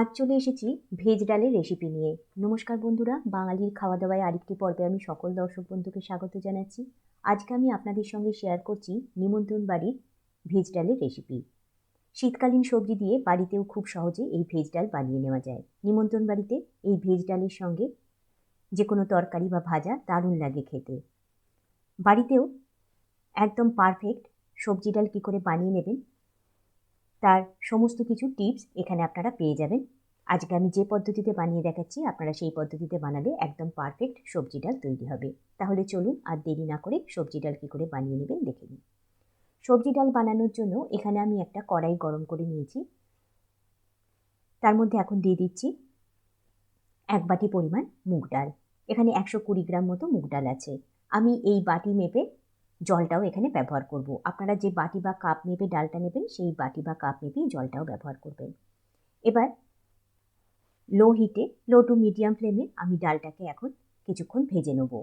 আজ চলে এসেছি ভেজ ডালের রেসিপি নিয়ে। নমস্কার বন্ধুরা, বাঙালির খাওয়া দাওয়ায় আরেকটি পর্বে আমি সকল দর্শক বন্ধুকে স্বাগত জানাচ্ছি। আজকে আমি আপনাদের সঙ্গে শেয়ার করছি নিমন্ত্রণ বাড়ির ভেজ ডালের রেসিপি শীতকালীন সবজি দিয়ে বাড়িতেও খুব সহজে এই ভেজ ডাল বানিয়ে নেওয়া যায়। নিমন্ত্রণ বাড়িতে এই ভেজ ডালের সঙ্গে যে কোনো তরকারি বা ভাজা দারুণ লাগে খেতে। বাড়িতেও একদম পারফেক্ট সবজি ডাল কী করে বানিয়ে নেবেন তার সমস্ত কিছু টিপস এখানে আপনারা পেয়ে যাবেন। আজকে আমি যে পদ্ধতিতে বানিয়ে দেখাচ্ছি, আপনারা সেই পদ্ধতিতে বানালে একদম পারফেক্ট সবজি ডাল তৈরি হবে। তাহলে চলুন আর দেরি না করে সবজি ডাল কী করে বানিয়ে নেবেন দেখে নিন সবজি ডাল বানানোর জন্য এখানে আমি একটা কড়াই গরম করে নিয়েছি। তার মধ্যে এখন দিয়ে দিচ্ছি এক বাটি পরিমাণ মুগ ডাল। এখানে একশো কুড়ি গ্রাম মতো মুগ ডাল আছে। আমি এই বাটি মেপে জলটাও এখানে ব্যবহার করব। আপনারা যে বাটি বা কাপ মেপে ডালটা নেবেন, সেই বাটি বা কাপ মেপেই জলটাও ব্যবহার করবেন। এবার লো হিটে লো টু মিডিয়াম ফ্লেমে আমি ডালটাকে এখন কিছুক্ষণ ভেজে নেব।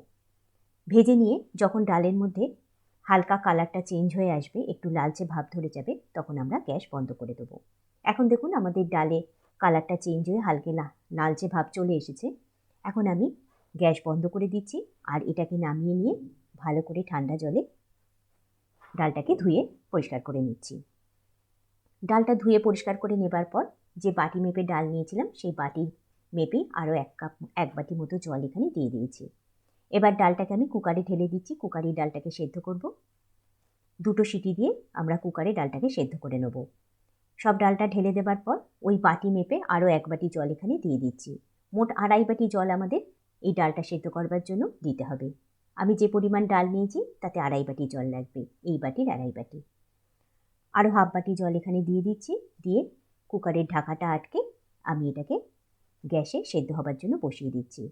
ভেজে নিয়ে যখন ডালের মধ্যে হালকা কালারটা চেঞ্জ হয়ে আসবে, একটু লালচে ভাব ধরে যাবে, তখন আমরা গ্যাস বন্ধ করে দেবো। এখন দেখুন আমাদের ডালে কালারটা চেঞ্জ হয়ে হালকে লালচে ভাব চলে এসেছে। এখন আমি গ্যাস বন্ধ করে দিচ্ছি আর এটাকে নামিয়ে নিয়ে ভালো করে ঠান্ডা জলে ডালটাকে ধুয়ে পরিষ্কার করে নিচ্ছি। ডালটা ধুয়ে পরিষ্কার করে নেবার পর যে বাটি মেপে ডাল নিয়েছিলাম, সেই বাটি মেপে আরও এক কাপ, এক বাটি মতো জল এখানে দিয়ে দিয়েছি। এবার ডালটাকে আমি কুকারে ঢেলে দিচ্ছি। কুকারে ডালটাকে সেদ্ধ করব। দুটো সিটি দিয়ে আমরা কুকারে ডালটাকে সেদ্ধ করে নেব। সব ডালটা ঢেলে দেবার পর ওই বাটি মেপে আরও এক বাটি জল এখানে দিয়ে দিচ্ছি। মোট আড়াই বাটি জল আমাদের এই ডালটা সেদ্ধ করবার জন্য দিতে হবে। আমি যে পরিমাণ ডাল নিয়েছি, তাতে আড়াই বাটি জল লাগবে, এই বাটির আড়াই বাটি। আরও হাফ বাটি জল এখানে দিয়ে দিচ্ছি, দিয়ে কুকারের ঢাকাটা আটকে আমি এটাকে গ্যাসে সেদ্ধ হবার জন্য বসিয়ে দিচ্ছি।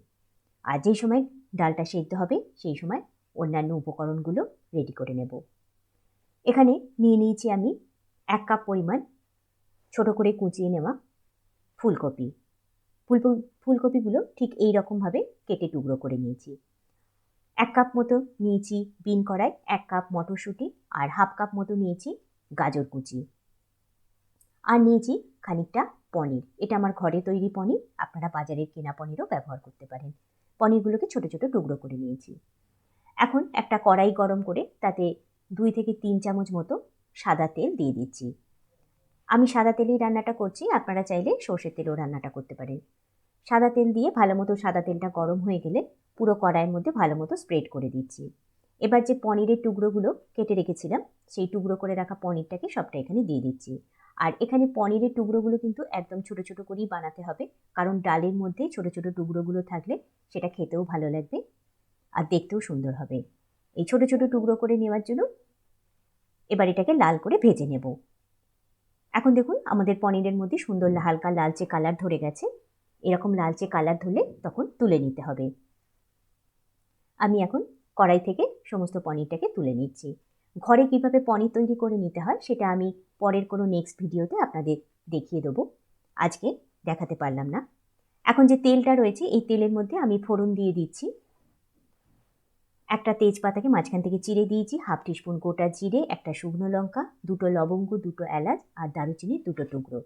আর যেই সময় ডালটা সেদ্ধ হবে, সেই সময় অন্যান্য উপকরণগুলো রেডি করে নেব। এখানে নিয়ে নিয়েছি আমি এক কাপ পরিমাণ ছোট করে কুচিয়ে নেওয়া ফুলকপি। ফুল ফুলকপিগুলো ঠিক এই রকমভাবে কেটে টুকরো করে নিয়েছি। এক কাপ মতো নিয়েছি বিন কড়াই, এক কাপ মটরশুঁটি আর হাফ কাপ মতো নিয়েছি গাজর কুচি। আর নিয়েছি খানিকটা পনির। এটা আমার ঘরে তৈরি পনির। আপনারা বাজারের কেনা পনিরও ব্যবহার করতে পারেন। পনিরগুলোকে ছোট ছোট টুকরো করে নিয়েছি। এখন একটা কড়াই গরম করে তাতে দুই থেকে তিন চামচ মতো সাদা তেল দিয়ে দিচ্ছি। আমি সাদা তেলেই রান্নাটা করছি। আপনারা চাইলে সর্ষের তেলেও রান্নাটা করতে পারেন। সাদা তেল দিয়ে ভালো মতো সাদা তেলটা গরম হয়ে গেলে পুরো কড়াইয়ের মধ্যে ভালো মতো স্প্রেড করে দিচ্ছি। এবার যে পনিরের টুকরোগুলো কেটে রেখেছিলাম, সেই টুকরো করে রাখা পনিরটাকে সবটা এখানে দিয়ে দিচ্ছি। আর এখানে পনিরের টুকরোগুলো কিন্তু একদম ছোট ছোট করেই বানাতে হবে, কারণ ডালের মধ্যে ছোট ছোট টুকরোগুলো থাকলে সেটা খেতেও ভালো লাগবে আর দেখতেও সুন্দর হবে। এই ছোট ছোট টুকরো করে নেওয়ার জন্য এবার এটাকে লাল করে ভেজে নেব। এখন দেখুন, আমাদের পনিরের মধ্যে সুন্দর হালকা লালচে কালার ধরে গেছে। এরকম লালচে কালার ধরলে তখন তুলে নিতে হবে। আমি এখন কড়াই থেকে সমস্ত পনিরটাকে তুলে নিচ্ছি। ঘরে কীভাবে পনির তৈরি করে নিতে হয় সেটা আমি পরের কোনো নেক্সট ভিডিওতে আপনাদের দেখিয়ে দেবো। আজকে দেখাতে পারলাম না। এখন যে তেলটা রয়েছে, এই তেলের মধ্যে আমি ফোড়ন দিয়ে দিচ্ছি। একটা তেজপাতাকে মাঝখান থেকে চিড়ে দিয়েছি, হাফ টিস্পুন গোটা জিরে, একটা শুকনো লঙ্কা, দুটো লবঙ্গ, দুটো এলাচ আর দারুচিনি দুটো টুকরো।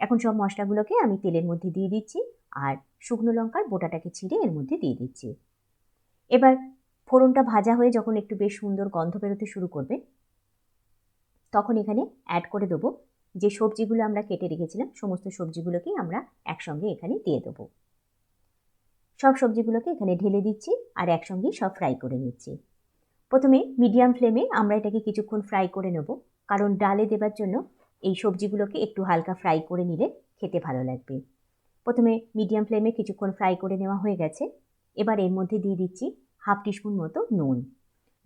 এখন সব মশলাগুলোকে আমি তেলের মধ্যে দিয়ে দিচ্ছি আর শুকনো লঙ্কার বোটাটাকে ছিঁড়ে এর মধ্যে দিয়ে দিচ্ছি। এবার ফোড়নটা ভাজা হয়ে যখন একটু বেশ সুন্দর গন্ধ বেরোতে শুরু করবে, তখন এখানে অ্যাড করে দেবো যে সবজিগুলো আমরা কেটে রেখেছিলাম, সমস্ত সবজিগুলোকেই আমরা একসঙ্গে এখানে দিয়ে দেবো। সব সবজিগুলোকে এখানে ঢেলে দিচ্ছি আর একসঙ্গেই সব ফ্রাই করে নিচ্ছি। প্রথমে মিডিয়াম ফ্লেমে আমরা এটাকে কিছুক্ষণ ফ্রাই করে নেব, কারণ ডালে দেবার জন্য এই সবজিগুলোকে একটু হালকা ফ্রাই করে নিলে খেতে ভালো লাগবে। প্রথমে মিডিয়াম ফ্লেমে কিছুক্ষণ ফ্রাই করে নেওয়া হয়ে গেছে। এবার এর মধ্যে দিয়ে দিচ্ছি হাফ টিস্পুন মতো নুন।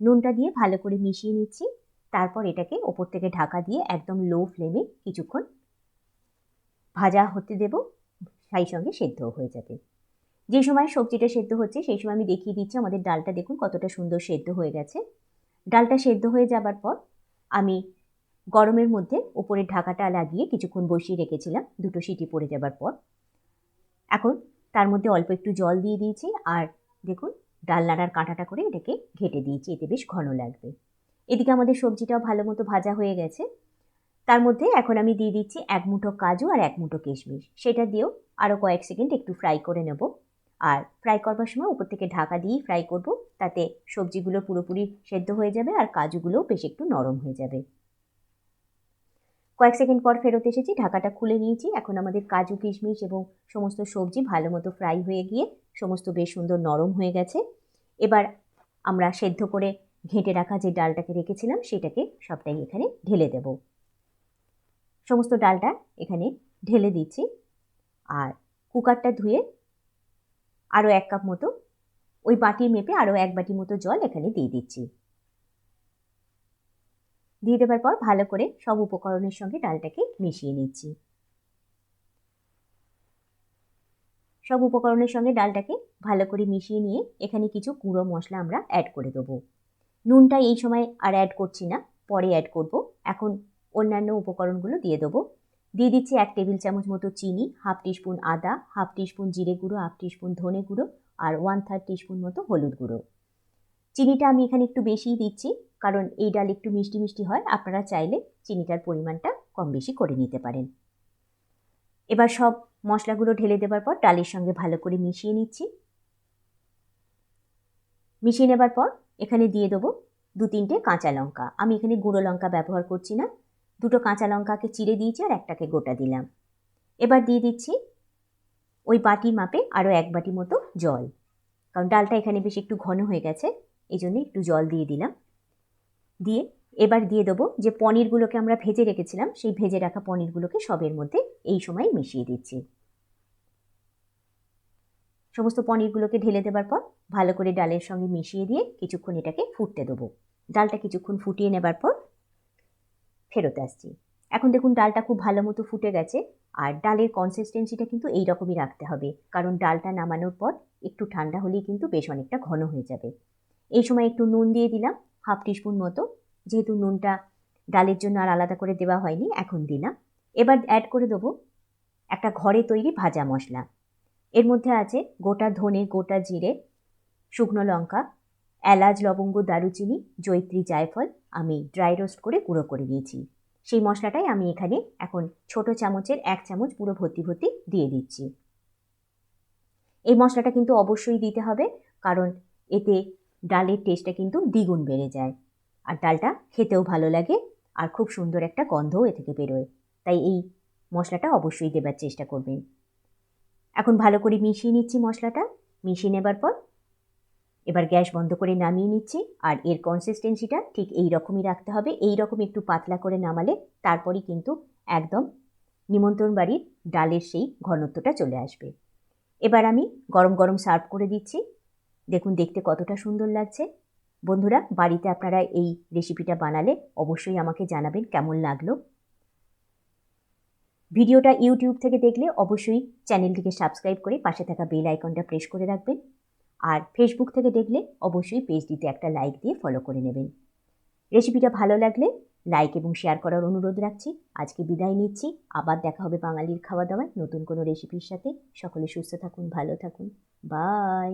নুনটা দিয়ে ভালো করে মিশিয়ে নিচ্ছি। তারপর এটাকে ওপর থেকে ঢাকা দিয়ে একদম লো ফ্লেমে কিছুক্ষণ ভাজা হতে দেব। সেই সঙ্গে সেদ্ধও হয়ে যাবে। যে সময় সবজিটা সেদ্ধ হচ্ছে, সেই সময় আমি দেখিয়ে দিচ্ছি আমাদের ডালটা দেখুন কতটা সুন্দর সেদ্ধ হয়ে গেছে। ডালটা সেদ্ধ হয়ে যাবার পর আমি গরমের মধ্যে ওপরের ঢাকাটা লাগিয়ে কিছুক্ষণ বসিয়ে রেখেছিলাম, দুটো সিটি পড়ে যাবার পর। এখন তার মধ্যে অল্প একটু জল দিয়ে দিয়েছি আর দেখুন ডাল নাড়ার কাঁটাটা করে এটাকে ঘেটে দিয়েছি, এতে বেশ ঘন লাগবে। এদিকে আমাদের সবজিটাও ভালো মতো ভাজা হয়ে গেছে। তার মধ্যে এখন আমি দিয়ে দিচ্ছি এক মুঠো কাজু আর এক মুঠো কিশমিশ। সেটা দিয়েও আরও কয়েক সেকেন্ড একটু ফ্রাই করে নেব। আর ফ্রাই করবার সময় উপর থেকে ঢাকা দিয়েই ফ্রাই করব, তাতে সবজিগুলো পুরোপুরি সেদ্ধ হয়ে যাবে আর কাজুগুলোও বেশ একটু নরম হয়ে যাবে। কয়েক সেকেন্ড পর ফেরত এসেছি, ঢাকাটা খুলে নিয়েছি। এখন আমাদের কাজু, কিশমিশ এবং সমস্ত সবজি ভালো মতো ফ্রাই হয়ে গিয়ে সমস্ত বেশ সুন্দর নরম হয়ে গেছে। এবার আমরা সেদ্ধ করে ঘেঁটে রাখা যে ডালটাকে রেখেছিলাম, সেটাকে সবটাই এখানে ঢেলে দেব। সমস্ত ডালটা এখানে ঢেলে দিচ্ছি। আর কুকারটা ধুয়ে আরও এক কাপ মতো ওই বাটির মেপে আরও এক বাটি মতো জল এখানে দিয়ে দিচ্ছি। দিয়ে দেবার পর ভালো করে সব উপকরণের সঙ্গে ডালটাকে মিশিয়ে নিচ্ছি। সব উপকরণের সঙ্গে ডালটাকে ভালো করে মিশিয়ে নিয়ে এখানে কিছু গুঁড়ো মশলা আমরা অ্যাড করে দেবো। নুনটা এই সময় আর অ্যাড করছি না, পরে অ্যাড করব। এখন অন্যান্য উপকরণগুলো দিয়ে দেবো। দিয়ে দিচ্ছি এক টেবিল চামচ মতো চিনি, হাফ টিস্পুন আদা, হাফ টিস্পুন জিরে গুঁড়ো, হাফ টিস্পুন ধনে গুঁড়ো আর ওয়ান থার্ড টিস্পুন মতো হলুদ গুঁড়ো। চিনিটা আমি এখানে একটু বেশিই দিচ্ছি। কারণ এই ডাল একটু মিষ্টি মিষ্টি হয়, আপনারা চাইলে চিনিটার পরিমাণটা কম বেশি করে নিতে পারেন। এবার সব মশলাগুলো ঢেলে দেবার পর ডালের সঙ্গে ভালো করে মিশিয়ে নিচ্ছি। মিশিয়ে নেবার পর এখানে দিয়ে দেবো দু তিনটে কাঁচা লঙ্কা। আমি এখানে গুঁড়ো লঙ্কা ব্যবহার করছি না, দুটো কাঁচা লঙ্কাকে চিড়ে দিয়েছি আর একটাকে গোটা দিলাম। এবার দিয়ে দিচ্ছি ওই বাটি মাপে আরও এক বাটি মতো জল, কারণ ডালটা এখানে বেশ একটু ঘন হয়ে গেছে, এই জন্য একটু জল দিয়ে দিলাম। দিয়ে এবার দিয়ে দেবো যে পনিরগুলোকে আমরা ভেজে রেখেছিলাম, সেই ভেজে রাখা পনিরগুলোকে সবের মধ্যে এই সময় মিশিয়ে দিচ্ছি। সমস্ত পনিরগুলোকে ঢেলে দেবার পর ভালো করে ডালের সঙ্গে মিশিয়ে দিয়ে কিছুক্ষণ এটাকে ফুটতে দেবো। ডালটা কিছুক্ষণ ফুটিয়ে নেবার পর ফেরত আসছি। এখন দেখুন ডালটা খুব ভালো মতো ফুটে গেছে, আর ডালের কনসিস্টেন্সিটা কিন্তু এই রকমই রাখতে হবে, কারণ ডালটা নামানোর পর একটু ঠান্ডা হলেই কিন্তু বেশ অনেকটা ঘন হয়ে যাবে। এই সময় একটু নুন দিয়ে দিলাম হাফ টিস্পুন মতো। যেহেতু নুনটা ডালের জন্য আর আলাদা করে দেওয়া হয়নি, এখন দিলাম। এবার অ্যাড করে দেবো একটা ঘরে তৈরি ভাজা মশলা। এর মধ্যে আছে গোটা ধনে, গোটা জিরে, শুকনো লঙ্কা, এলাচ, লবঙ্গ, দারুচিনি জৈত্রী জায়ফল আমি ড্রাই রোস্ট করে গুঁড়ো করে নিয়েছি। সেই মশলাটাই আমি এখানে এখন ছোট চামচের এক চামচ পুরো ভর্তি ভর্তি দিয়ে দিচ্ছি। এই মশলাটা কিন্তু অবশ্যই দিতে হবে, কারণ এতে ডালের টেস্টটা কিন্তু দ্বিগুণ বেড়ে যায়। আর ডালটা খেতেও ভালো লাগে আর খুব সুন্দর একটা গন্ধও এ থেকে বেরোয়। তাই এই মশলাটা অবশ্যই দেবার চেষ্টা করবেন। এখন ভালো করে মিশিয়ে নিচ্ছি মশলাটা। মিশিয়ে নেবার পর এবার গ্যাস বন্ধ করে নামিয়ে নিচ্ছি আর এর কনসিস্টেন্সিটা ঠিক এই রকমই রাখতে হবে। এই রকম একটু পাতলা করে নামালে তারপরই কিন্তু একদম নিমন্ত্রণ বাড়ির ডালের সেই ঘনত্বটা চলে আসবে। এবার আমি গরম গরম সার্ভ করে দিচ্ছি। দেখুন, দেখতে কতটা সুন্দর লাগছে। বন্ধুরা, বাড়িতে আপনারা এই রেসিপিটা বানালে অবশ্যই আমাকে জানাবেন কেমন লাগল। ভিডিওটা ইউটিউব থেকে দেখলে অবশ্যই চ্যানেলটিকে সাবস্ক্রাইব করে পাশে থাকা বেল আইকনটা প্রেস করে রাখবেন। আর ফেসবুক থেকে দেখলে অবশ্যই পেজটিতে একটা লাইক দিয়ে ফলো করে নেবেন। রেসিপিটা ভালো লাগলে লাইক এবং শেয়ার করার অনুরোধ রাখছি। আজকে বিদায় নিচ্ছি। আবার দেখা হবে বাঙালির খাওয়া দাওয়ায় নতুন কোনো রেসিপির সাথে। সকলে সুস্থ থাকুন, ভালো থাকুন। বাই